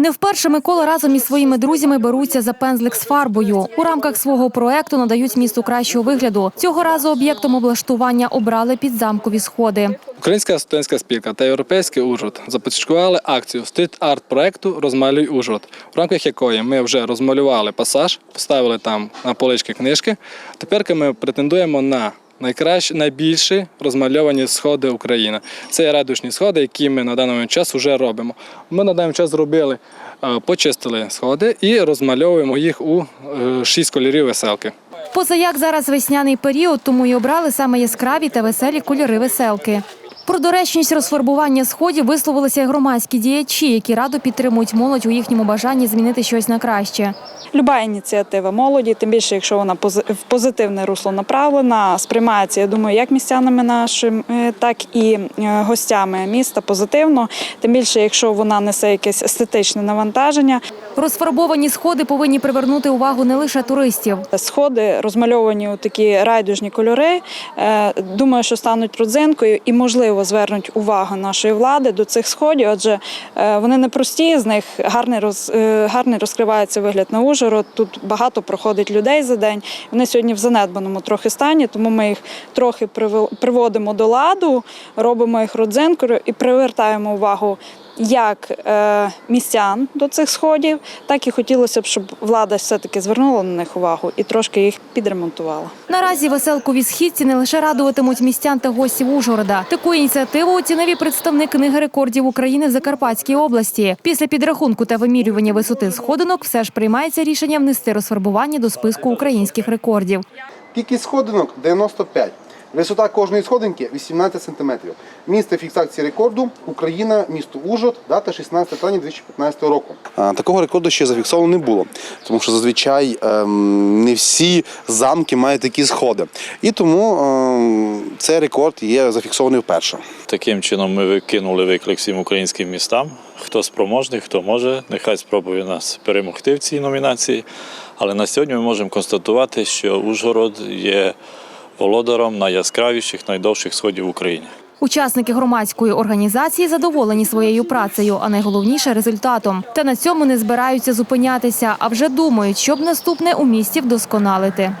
Не вперше Микола разом із своїми друзями беруться за пензлик з фарбою. У рамках свого проекту надають місту кращого вигляду. Цього разу об'єктом облаштування обрали підзамкові сходи. Українська студентська спілка та європейський Ужгород започаткували акцію стріт-арт проекту Розмалюй Ужгород, в рамках якої ми вже розмалювали пасаж, поставили там на полички книжки. Тепер ми претендуємо на найкращі, найбільші розмальовані сходи України. Це радужні сходи, які ми на даний час вже робимо. Ми на даний час зробили, е, почистили сходи і розмальовуємо їх у е, шість кольорів веселки. Поза як зараз весняний період, тому й обрали саме яскраві та веселі кольори веселки. Про доречність розфарбування сходів висловилися громадські діячі, які радо підтримують молодь у їхньому бажанні змінити щось на краще. Люба ініціатива молоді, тим більше, якщо вона в позитивне русло направлена, сприймається, я думаю, як містянами нашими, е, так і е, гостями міста позитивно. Тим більше, якщо вона несе якесь естетичне навантаження. Розфарбовані сходи повинні привернути увагу не лише туристів. Сходи розмальовані у такі райдужні кольори. е, Думаю, що стануть родзинкою і, можливо, звернуть увагу нашої влади до цих сходів, адже вони не прості, з них гарний роз е, гарний розкривається вигляд на Ужгород. Тут багато проходить людей за день. Вони сьогодні в занедбаному трохи стані, тому ми їх трохи приводимо до ладу, робимо їх родзинкою і привертаємо увагу. Як е, містян до цих сходів, так і хотілося б, щоб влада все-таки звернула на них увагу і трошки їх підремонтувала. Наразі веселкові східці не лише радуватимуть містян та гостів Ужгорода. Таку ініціативу оцінив і представник книги рекордів України в Закарпатській області. Після підрахунку та вимірювання висоти сходинок все ж приймається рішення внести розфарбування до списку українських рекордів. Кількість сходинок 95. Висота кожної сходинки 18 см. Місце фіксації рекорду Україна, місто Ужгород, дата 16 травня 2015 року. Такого рекорду ще зафіксовано не було, тому що зазвичай ем, не всі замки мають такі сходи. І тому ем, цей рекорд є зафіксований вперше. Таким чином ми викинули виклик всім українським містам. Хто спроможний, хто може, нехай спробує нас перемогти в цій номінації. Але на сьогодні ми можемо констатувати, що Ужгород є володаром найяскравіших, найдовших сходів в Україні. Учасники громадської організації задоволені своєю працею, а найголовніше результатом. Та на цьому не збираються зупинятися, а вже думають, щоб наступне у місті вдосконалити.